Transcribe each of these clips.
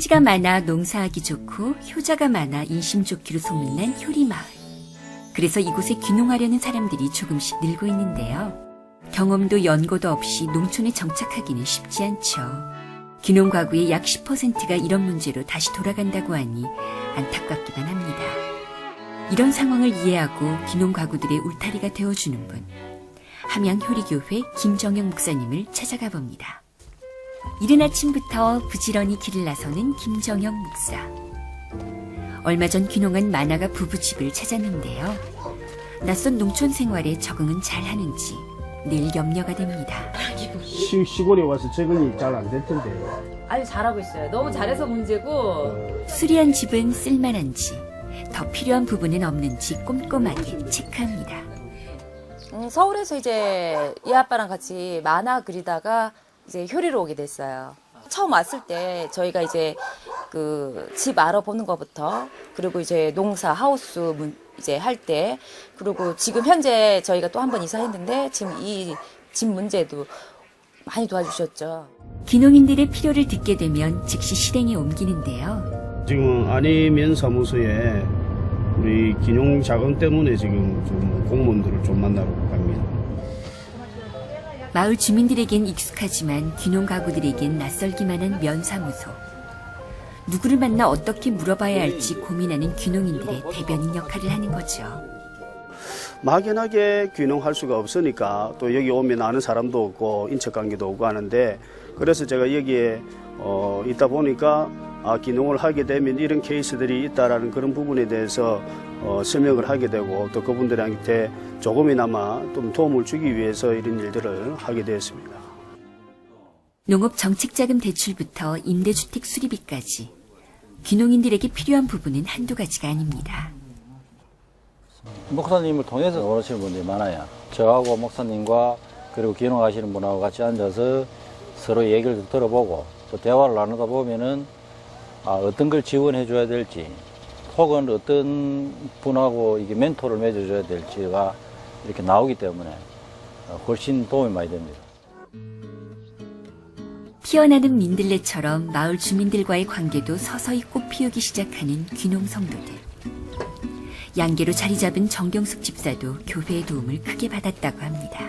평지가 많아 농사하기 좋고 효자가 많아 인심 좋기로 소문난 효리마을. 그래서 이곳에 귀농하려는 사람들이 조금씩 늘고 있는데요. 경험도 연고도 없이 농촌에 정착하기는 쉽지 않죠. 귀농 가구의 약 10%가 이런 문제로 다시 돌아간다고 하니 안타깝기만 합니다. 이런 상황을 이해하고 귀농 가구들의 울타리가 되어주는 분. 함양 효리교회 김정영 목사님을 찾아가 봅니다. 이른 아침부터 부지런히 길을 나서는 김정영 목사. 얼마 전 귀농한 만화가 부부집을 찾았는데요. 낯선 농촌 생활에 적응은 잘 하는지 늘 염려가 됩니다. 시, 시골에 와서 적응이 잘 안 될 텐데. 아주 잘하고 있어요. 너무 잘해서 문제고 수리한 집은 쓸만한지, 더 필요한 부분은 없는지 꼼꼼하게 체크합니다. 음, 서울에서 이제 이 아빠랑 같이 만화 그리다가 이제 효리로 오게 됐어요. 처음 왔을 때 저희가 이제 그 집 알아보는 것부터 그리고 이제 농사 하우스 문 이제 할 때 그리고 지금 현재 저희가 또 한 번 이사했는데 지금 이 집 문제도 많이 도와주셨죠. 귀농인들의 필요를 듣게 되면 즉시 실행에 옮기는데요. 지금 안희면 사무소에 우리 기농 자금 때문에 지금 좀 공무원들을 좀 만나러 갑니다. 마을 주민들에겐 익숙하지만 귀농 가구들에겐 낯설기만 한 면사무소. 누구를 만나 어떻게 물어봐야 할지 고민하는 귀농인들의 대변인 역할을 하는 거죠. 막연하게 귀농할 수가 없으니까 또 여기 오면 아는 사람도 없고 인척 관계도 없고 하는데 그래서 제가 여기에 어, 있다 보니까 아, 귀농을 하게 되면 이런 케이스들이 있다라는 그런 부분에 대해서 어, 설명을 하게 되고 또 그분들한테 조금이나마 좀 도움을 주기 위해서 이런 일들을 하게 되었습니다. 농업 정책자금 대출부터 임대주택 수리비까지 귀농인들에게 필요한 부분은 한두 가지가 아닙니다. 목사님을 통해서 오시는 분들이 많아요. 저하고 목사님과 그리고 기능하시는 분하고 같이 앉아서 서로 얘기를 좀 들어보고 또 대화를 나누다 보면은 아, 어떤 걸 지원해 줘야 될지 혹은 어떤 분하고 이게 멘토를 맺어줘야 될지가 이렇게 나오기 때문에 훨씬 도움이 많이 됩니다. 피어나는 민들레처럼 마을 주민들과의 관계도 서서히 꽃피우기 시작하는 귀농 성도들. 양계로 자리 잡은 정경숙 집사도 교회의 도움을 크게 받았다고 합니다.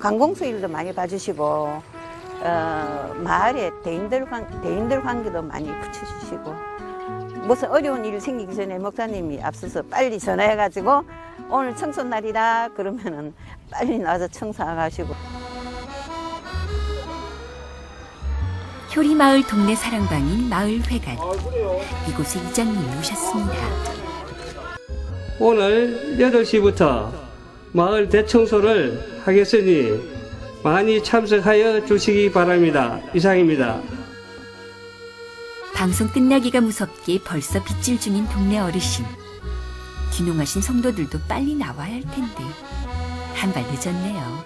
관공서 일도 많이 봐주시고 어, 마을에 대인들, 관, 대인들 관계도 많이 붙여주시고 무슨 어려운 일 생기기 전에 목사님이 앞서서 빨리 전화해가지고 오늘 청소 날이라 그러면은 빨리 나와서 청소하시고 효리마을 동네 사랑방인 마을회관. 이곳에 이장님이 오셨습니다. 오늘 8시부터 마을 대청소를 하겠으니 많이 참석하여 주시기 바랍니다. 이상입니다. 방송 끝나기가 무섭게 벌써 빗질 중인 동네 어르신. 귀농하신 성도들도 빨리 나와야 할 텐데 한 발 늦었네요.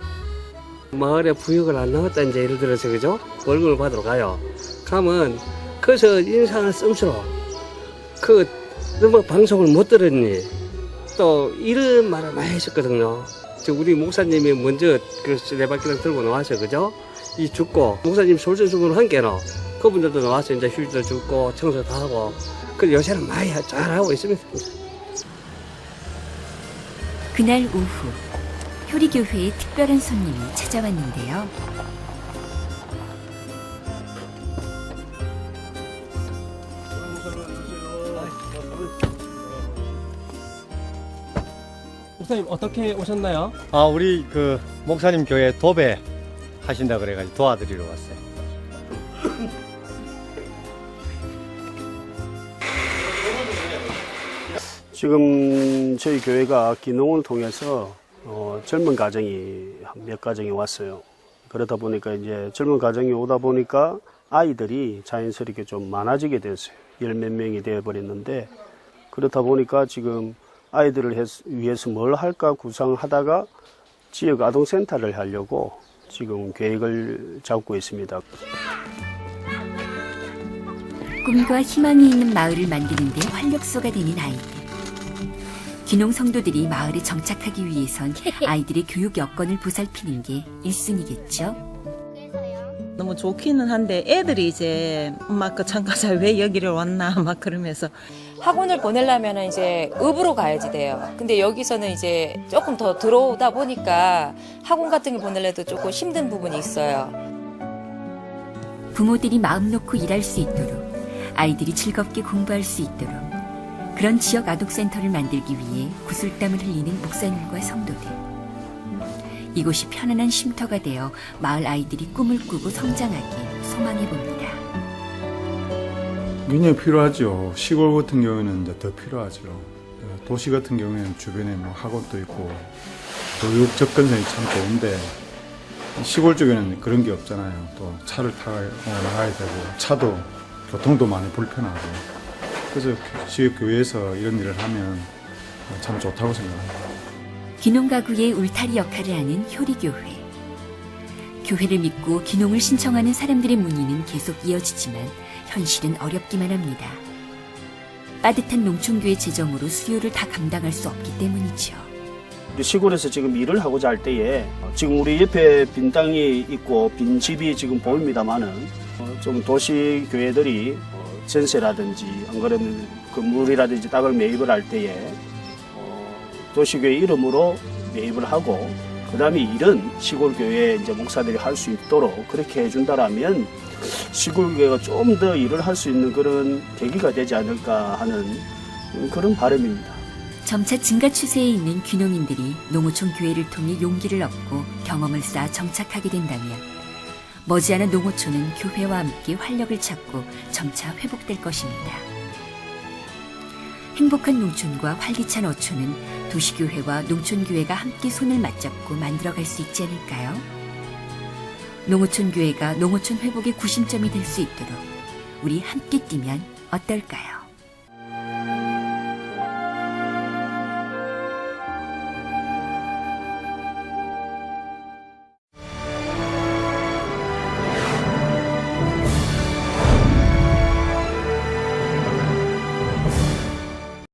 마을에 부역을 안 나왔다 이제 예를 들어서 그죠? 월급을 받으러 가요. 가면 거기서 인상을 씀스러. 그 너무 방송을 못 들었니? 또 이런 말을 많이 했었거든요. 저 우리 목사님이 먼저 그 레바퀴를 들고 나와서 그죠? 이 죽고 목사님 솔선수범을 한 게로 그분들도 나와서 이제 휴지도 줍고 청소 다 하고 그 요새는 많이 잘 하고 있습니다. 그날 오후 효리교회에 특별한 손님이 찾아왔는데요. 목사님 어떻게 오셨나요? 아, 우리 그 목사님 교회 도배 하신다 그래가지고 도와드리러 왔어요. 지금 저희 교회가 기농을 통해서 어, 젊은 가정이 한 몇 가정이 왔어요. 그러다 보니까 이제 젊은 가정이 오다 보니까 아이들이 자연스럽게 좀 많아지게 됐어요. 열 몇 명이 되어버렸는데 그렇다 보니까 지금 아이들을 해서- 위해서 뭘 할까 구상하다가 지역 아동센터를 하려고 지금 계획을 잡고 있습니다. 꿈과 희망이 있는 마을을 만드는 데 활력소가 되는 아이들. 귀농 성도들이 마을에 정착하기 위해선 아이들의 교육 여건을 보살피는 게 1순위겠죠. 너무 좋기는 한데 애들이 이제 엄마 그 참가자 왜 여기를 왔나 막 그러면서 학원을 보내려면 이제 읍으로 가야지 돼요. 근데 여기서는 이제 조금 더 들어오다 보니까 학원 같은 게 보내려도 조금 힘든 부분이 있어요. 부모들이 마음 놓고 일할 수 있도록 아이들이 즐겁게 공부할 수 있도록 그런 지역 아동센터를 만들기 위해 구슬땀을 흘리는 목사님과 성도들. 이곳이 편안한 쉼터가 되어 마을 아이들이 꿈을 꾸고 성장하길 소망해 봅니다. 굉장히 필요하죠. 시골 같은 경우에는 이제 더 필요하죠. 예, 도시 같은 경우에는 주변에 뭐 학원도 있고 교육 접근성이 참 좋은데 시골 쪽에는 그런 게 없잖아요. 또 차를 타고 나가야 되고 차도 교통도 많이 불편하고 그래서 지역 교회에서 이런 일을 하면 참 좋다고 생각합니다. 기농 가구의 울타리 역할을 하는 효리교회. 교회를 믿고 기농을 신청하는 사람들의 문의는 계속 이어지지만 현실은 어렵기만 합니다. 빠듯한 농촌교회 재정으로 수요를 다 감당할 수 없기 때문이죠. 우리 시골에서 지금 일을 하고자 할 때에 지금 우리 옆에 빈 땅이 있고 빈 집이 지금 보입니다만은 어, 좀 도시 교회들이 어, 전세라든지 안 그러면 건물이라든지 땅을 매입을 할 때에 어, 도시교회 이름으로 매입을 하고 그 다음에 일은 시골 교회 이제 목사들이 할 수 있도록 그렇게 해준다라면 시골 교회가 좀 더 일을 할 수 있는 그런 계기가 되지 않을까 하는 그런 바람입니다. 점차 증가 추세에 있는 귀농인들이 농어촌 교회를 통해 용기를 얻고 경험을 쌓아 정착하게 된다면 머지않아 농어촌은 교회와 함께 활력을 찾고 점차 회복될 것입니다. 행복한 농촌과 활기찬 어촌은 도시교회와 농촌교회가 함께 손을 맞잡고 만들어갈 수 있지 않을까요? 농어촌 교회가 농어촌 회복의 구심점이 될 수 있도록 우리 함께 뛰면 어떨까요?